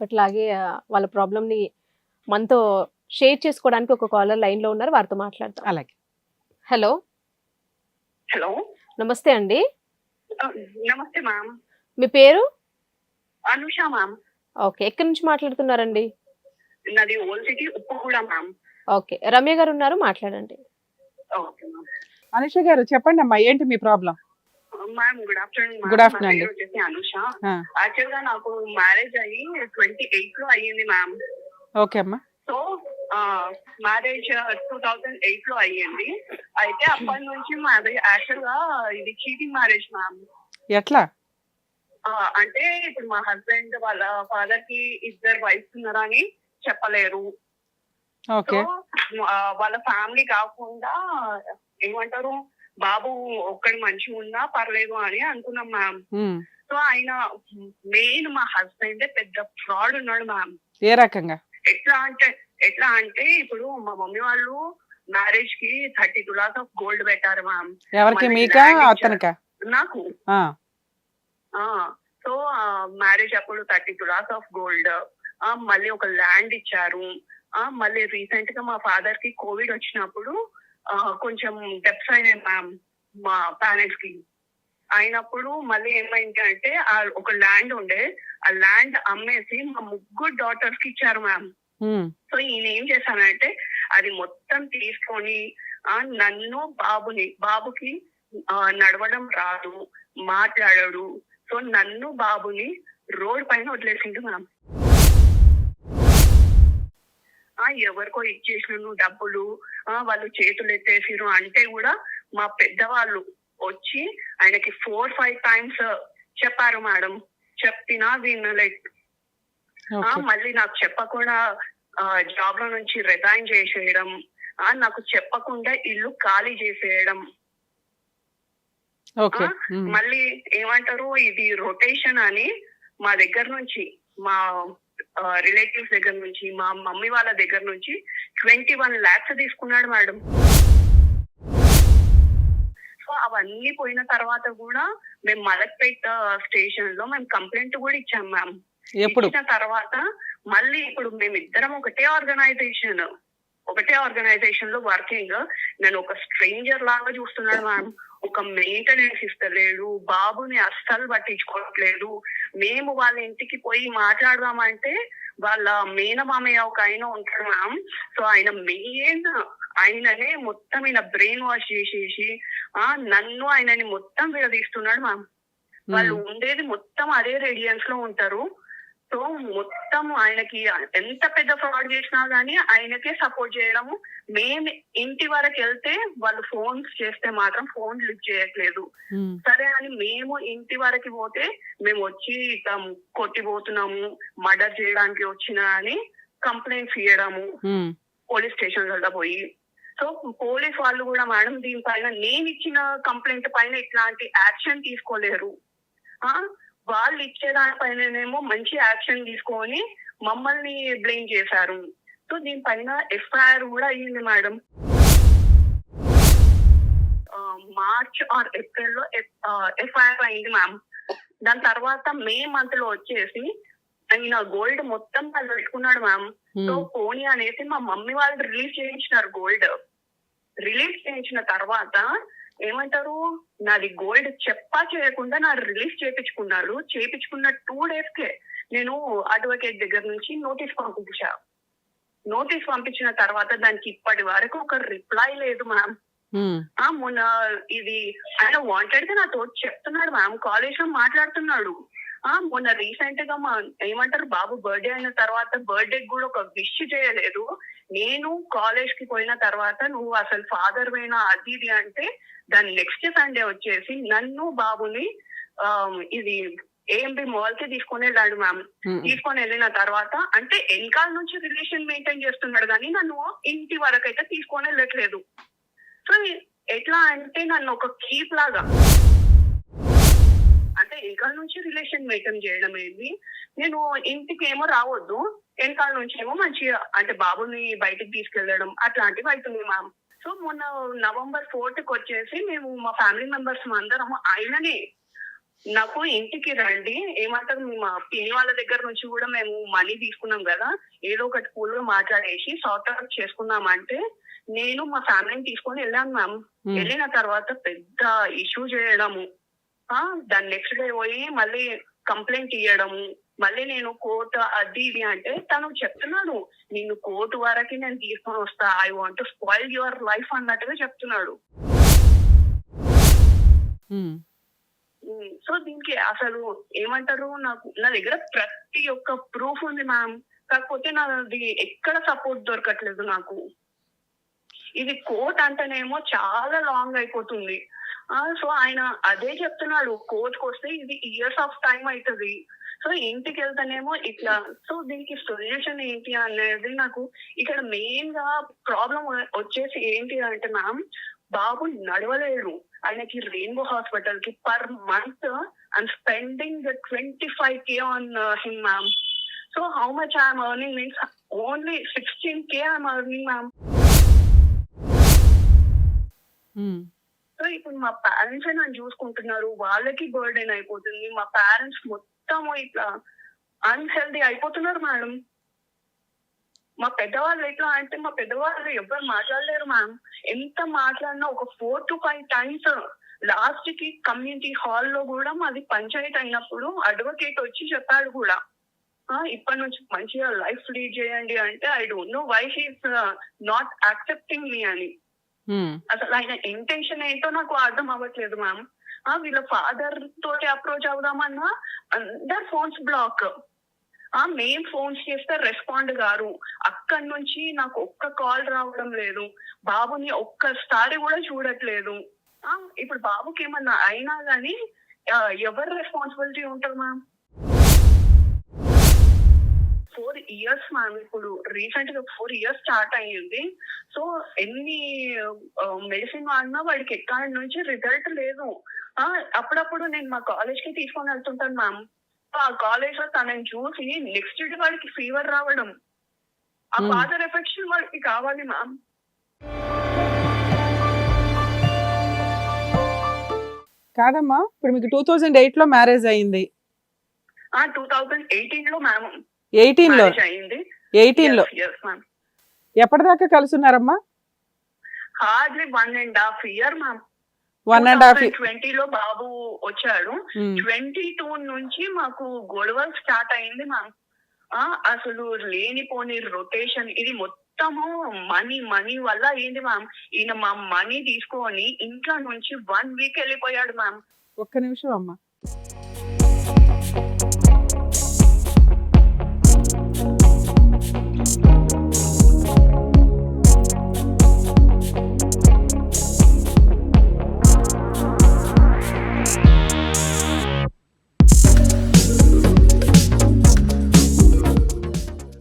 అట్లాగే ఆ, వాళ్ళ ప్రాబ్లమ్ని మనతో షేర్ చేసుకోవడానికి ఒక కాలర్ లైన్లో ఉన్నారు. వారితో మాట్లాడతాం అలాగే. హలో. హలో. నమస్తే అండి. నమస్తే మ్యామ్. మీ పేరు? అనుష మ్యామ్. ఓకే. ఎక్కడి నుంచి మాట్లాడుతున్నారండి? నాది old city Uppuguda ma'am. Okay. Ramya గారు ఉన్నారు. మాట్లాడండి. Okay ma'am. అనుష గారు చెప్పండి అమ్మా ఏంటి మీ problem? Ma'am good afternoon afternoon అండి. వచ్చేసి అనుష. యాక్చువల్గా నాకు మ్యారేజ్ అయ్యి ట్వంటీ ఎయిట్లో అయ్యింది మ్యామ్ ఓకే అమ్మా. సో మ్యారేజ్ టూ థౌజండ్ ఎయిట్లో అయ్యింది. అయితే అప్పటి నుంచి మాది యాక్చువల్గా ఇది చీటింగ్ మ్యారేజ్ మ్యామ్ ఎట్లా? అంటే ఇప్పుడు మా హస్బెండ్ వాళ్ళ ఫాదర్కి ఇద్దరు వైఫ్స్ ఉన్నారని చెప్పలేరు. వాళ్ళ ఫ్యామిలీ కాకుండా ఏమంటారు? బాబు ఒక్కడి మంచిగా ఉన్నా పర్లేదు అని అనుకున్నాం మ్యామ్. సో ఆయన మెయిన్ మా హస్బెండ్ పెద్ద ఫ్రాడ్ ఉన్నాడు మ్యామ్ ఏ రకంగా? ఎట్లా అంటే ఎట్లా అంటే ఇప్పుడు మా మమ్మీ వాళ్ళు మ్యారేజ్కి థర్టీ తులాస్ ఆఫ్ గోల్డ్ పెట్టారు మ్యామ్ ఎవరికి? మీకా. అతనికా? నాకు. సో మ్యారేజ్ అప్పుడు థర్టీ తులాస్ ఆఫ్ గోల్డ్ మళ్ళీ ఒక ల్యాండ్ ఇచ్చారు. మళ్ళీ రీసెంట్గా మా ఫాదర్కి కోవిడ్ వచ్చినప్పుడు కొంచెం డెప్స్ అయినాయి మ్యామ్ మా పేరెంట్స్కి. అయినప్పుడు మళ్ళీ ఏమైంది అంటే ఆ ఒక ల్యాండ్ ఉండే ఆ ల్యాండ్ అమ్మేసి మా ముగ్గురు డాటర్స్కి ఇచ్చారు మ్యామ్. సో ఈయన ఏం చేశానంటే అది మొత్తం తీసుకొని ఆ నన్ను బాబుని బాబుకి నడవడం రాదు మాట్లాడడు సో నన్ను బాబుని రోడ్ పైన వదిలేసిండు మ్యామ్ ఆ ఎవరికో ఇచ్చేసిన డబ్బులు ఆ వాళ్ళు చేతులు ఎత్తేసిరు అంటే కూడా మా పెద్దవాళ్ళు వచ్చి ఆయనకి ఫోర్ ఫైవ్ టైమ్స్ చెప్పారు మేడం. చెప్పినా ఓకే. మళ్ళీ నాకు చెప్పకుండా జాబ్లో నుంచి రిజైన్ చేసేయడం ఆ నాకు చెప్పకుండా ఇల్లు ఖాళీ చేసేయడం. మళ్ళీ ఏమంటారు ఇది రొటేషన్ అని మా దగ్గర నుంచి మా రిలేటివ్స్ దగ్గర నుంచి మా మమ్మీ వాళ్ళ దగ్గర నుంచి ట్వంటీ వన్ లాక్స్ తీసుకున్నాడు మేడం. సో అవన్నీ పోయిన తర్వాత కూడా మేము మలక్పేట్ స్టేషన్లో మేము కంప్లైంట్ కూడా ఇచ్చాం మ్యామ్. ఇచ్చిన తర్వాత మళ్ళీ ఇప్పుడు మేమిద్దరం ఒకటే ఆర్గనైజేషన్ ఒకటే ఆర్గనైజేషన్లో వర్కింగ్ నేను ఒక స్ట్రేంజర్ లాగా చూస్తున్నాడు మ్యామ్ ఒక మెయింటెనెన్స్ ఇస్తలేడు బాబుని అస్సలు పట్టించుకోవట్లేదు. మేము వాళ్ళ ఇంటికి పోయి మాట్లాడదామంటే వాళ్ళ మేనమామయ్య ఒక ఆయన ఉంటాడు మ్యామ్ సో ఆయన మెయిన్ ఆయననే మొత్తం ఈయన బ్రెయిన్ వాష్ చేసేసి ఆ నన్ను ఆయనని మొత్తం విడదీస్తున్నాడు మ్యామ్ వాళ్ళు ఉమ్. ఉండేది మొత్తం అదే రేడియన్స్లో ఉంటారు. సో మొత్తం ఆయనకి ఎంత పెద్ద ఫ్రాడ్ చేసినా గానీ ఆయనకే సపోర్ట్ చేయడము. మేము ఇంటి వరకు వెళ్తే వాళ్ళు ఫోన్స్ చేస్తే మాత్రం ఫోన్ లిఫ్ట్ చేయట్లేదు. సరే అని మేము ఇంటి వరకు పోతే మేము వచ్చి ఇక కొట్టిపోతున్నాము మర్డర్ చేయడానికి వచ్చిన అని కంప్లైంట్స్ ఇవ్వడము. పోలీస్ స్టేషన్ వల్ల పోయి. సో పోలీస్ వాళ్ళు కూడా మేడం దీనిపైన నేను ఇచ్చిన కంప్లైంట్ పైన ఇట్లాంటి యాక్షన్ తీసుకోలేరు. ఆ? వాళ్ళు ఇచ్చే దానిపైననేమో మంచి యాక్షన్ తీసుకొని మమ్మల్ని బ్లేమ్ చేశారు. సో దీనిపైన ఎఫ్ఐఆర్ కూడా అయ్యింది మేడం. మార్చ్ ఆర్ ఏప్రిల్లో ఎఫ్ఐఆర్ అయింది మ్యామ్. దాని తర్వాత మే మంత్లో వచ్చేసి ఆయన గోల్డ్ మొత్తం వాళ్ళు పెట్టుకున్నాడు మ్యామ్. సో. పోనీ అనేసి మా మమ్మీ వాళ్ళు రిలీజ్ చేయించినారు గోల్డ్. రిలీజ్ చేయించిన తర్వాత ఏమంటారు? నాది గోల్డ్ చెప్పా చేయకుండా నా రిలీజ్ చేపించుకున్నాడు. చేపించుకున్న టూ డేస్ కే నేను అడ్వకేట్ దగ్గర నుంచి నోటీస్ పంపించా. నోటీస్ పంపించిన తర్వాత దానికి ఇప్పటి వరకు ఒక రిప్లై లేదు మ్యామ్. ఆ మొన్న ఇది ఆయన వాంటెడ్గా నాతో చెప్తున్నాడు మ్యామ్ కాలేజ్లో మాట్లాడుతున్నాడు. ఆ మొన్న రీసెంట్గా మా ఏమంటారు బాబు బర్త్డే అయిన తర్వాత బర్త్డే కూడా ఒక విష్ చేయలేదు. నేను కాలేజ్కి పోయిన తర్వాత నువ్వు అసలు ఫాదర్ పోయినా అది ఇది అంటే దాని నెక్స్ట్ సండే వచ్చేసి నన్ను బాబుని ఆ, ఇది ఏఎంబి మాల్కి తీసుకొని వెళ్ళాడు మ్యామ్. తీసుకొని వెళ్ళిన తర్వాత అంటే వెనకాల నుంచి రిలేషన్ మెయింటైన్ చేస్తున్నాడు కానీ నన్ను ఇంటి వరకు అయితే తీసుకొని వెళ్ళట్లేదు. సో ఎట్లా అంటే నన్ను ఒక కీప్ లాగా వెనకాల నుంచి రిలేషన్ మెయింటైన్ చేయడం ఏంది? నేను ఇంటికి ఏమో రావద్దు వెనకాల నుంచి ఏమో మంచిగా అంటే బాబుని బయటికి తీసుకెళ్ళడం అట్లాంటివి అవుతుంది మ్యామ్ సో మొన్న నవంబర్ ఫోర్త్కి వచ్చేసి మేము మా ఫ్యామిలీ మెంబర్స్ అందరం ఆయననే నాకు ఇంటికి రండి ఏమంటారు మా పిన్ని వాళ్ళ దగ్గర నుంచి కూడా మేము మనీ తీసుకున్నాం కదా ఏదో ఒకటి కూల్గా మాట్లాడేసి సార్ట్ అవుట్ అంటే నేను మా ఫ్యామిలీని తీసుకొని వెళ్ళాను మ్యామ్ వెళ్ళిన తర్వాత పెద్ద ఇష్యూ చేయడము. దాని నెక్స్ట్ డే పోయి మళ్ళీ కంప్లైంట్ ఇవ్వడము మళ్ళీ నేను కోర్టు అది ఇది అంటే తను చెప్తున్నాడు నిన్ను కోర్టు వరకు నేను తీసుకొని వస్తా I want spoil your life అన్నట్టుగా చెప్తున్నాడు. సో దీనికి అసలు ఏమంటారు నాకు నా దగ్గర ప్రతి ఒక్క ప్రూఫ్ ఉంది మ్యామ్ కాకపోతే నాది ఎక్కడ సపోర్ట్ దొరకట్లేదు నాకు. ఇది కోర్ట్ అంటేనేమో చాలా లాంగ్ అయిపోతుంది. సో ఆయన అదే చెప్తున్నాడు కోర్టుకు వస్తే ఇది ఇయర్స్ ఆఫ్ టైం అవుతుంది సో ఇంటికి వెళ్తానేమో ఇట్లా సో దీనికి సొల్యూషన్ ఏంటి అనేది నాకు ఇక్కడ మెయిన్గా ప్రాబ్లం వచ్చేసి ఏంటి అంటే మ్యామ్ బాబు నడవలేడు. ఆయనకి రెయిన్బో హాస్పిటల్కి per month I'm spending twenty five K on him ma'am so how much I'm earning means only sixteen K I'm earning ma'am ఇప్పుడు మా పేరెంట్స్ నన్ను చూసుకుంటున్నారు. వాళ్ళకి బర్డెన్ అయిపోతుంది. మా పేరెంట్స్ మొత్తం ఇట్లా అన్హెల్దీ అయిపోతున్నారు మేడం. మా పెద్దవాళ్ళు ఎట్లా అంటే మా పెద్దవాళ్ళు ఎవరు మాట్లాడలేరు మ్యామ్ ఎంత మాట్లాడినా ఒక ఫోర్ టు ఫైవ్ టైమ్స్ లాస్ట్కి కమ్యూనిటీ హాల్లో కూడా మాది పంచాయతీ అయినప్పుడు అడ్వకేట్ వచ్చి చెప్పాడు కూడా. ఇప్పటి నుంచి మంచిగా లైఫ్ లీడ్ చేయండి అంటే I don't know why he's not accepting me అని. Hmm. అసలు ఆయన ఇంటెన్షన్ ఏంటో నాకు అర్థం అవ్వట్లేదు మ్యామ్ వీళ్ళ ఫాదర్ తోటి అప్రోచ్ అవుదామన్నా అందరు ఫోన్స్ బ్లాక్ ఆ మేం ఫోన్స్ చేస్తే రెస్పాండ్ గారు. అక్కడి నుంచి నాకు ఒక్క కాల్ రావడం లేదు. బాబుని ఒక్కసారి కూడా చూడట్లేదు. ఇప్పుడు బాబుకి ఏమన్నా అయినా గానీ ఎవరు రెస్పాన్సిబిలిటీ ఉంటారు మ్యామ్ ఇయర్స్ మ్యామ్ ఇప్పుడు రీసెంట్గా ఫోర్ ఇయర్స్ స్టార్ట్ అయ్యింది. సో ఎన్ని మెడిసిన్ వాడినా వాడికి ఎక్కడి నుంచి రిజల్ట్ లేదు. అప్పుడప్పుడు నేను మా కాలేజ్కి తీసుకొని వెళ్తుంటాను మ్యామ్ ఆ కాలేజ్లో తనని చూసి నెక్స్ట్ డే వాడికి ఫీవర్ రావడం. ఆ Hmm. ఫాదర్ ఎఫెక్షన్ వాడికి కావాలి మ్యామ్ కాదమ్మా ఇప్పుడు మీకు టూ థౌజండ్ ఎయిట్లో మ్యారేజ్ అయింది. టూ థౌజండ్ ఎయిటీన్లో మ్యామ్ ఎయిటీన్లో? అయింది ఎయిటీన్లో? ఎప్పటిదాకా కలుసున్నారమ్మా? Hardly one and half year ma'am one and half twenty లో బాబు వచ్చాడు. ట్వంటీ టూ నుంచి మాకు గొడవలు స్టార్ట్ అయింది మ్యామ్ అసలు లేనిపోని రొటేషన్ ఇది మొత్తము మనీ మనీ వల్ల ఏంది మ్యామ్ ఈయన మా మనీ తీసుకొని ఇంట్లో నుంచి వన్ వీక్ వెళ్ళిపోయాడు మ్యామ్ ఒక్క నిమిషం అమ్మా.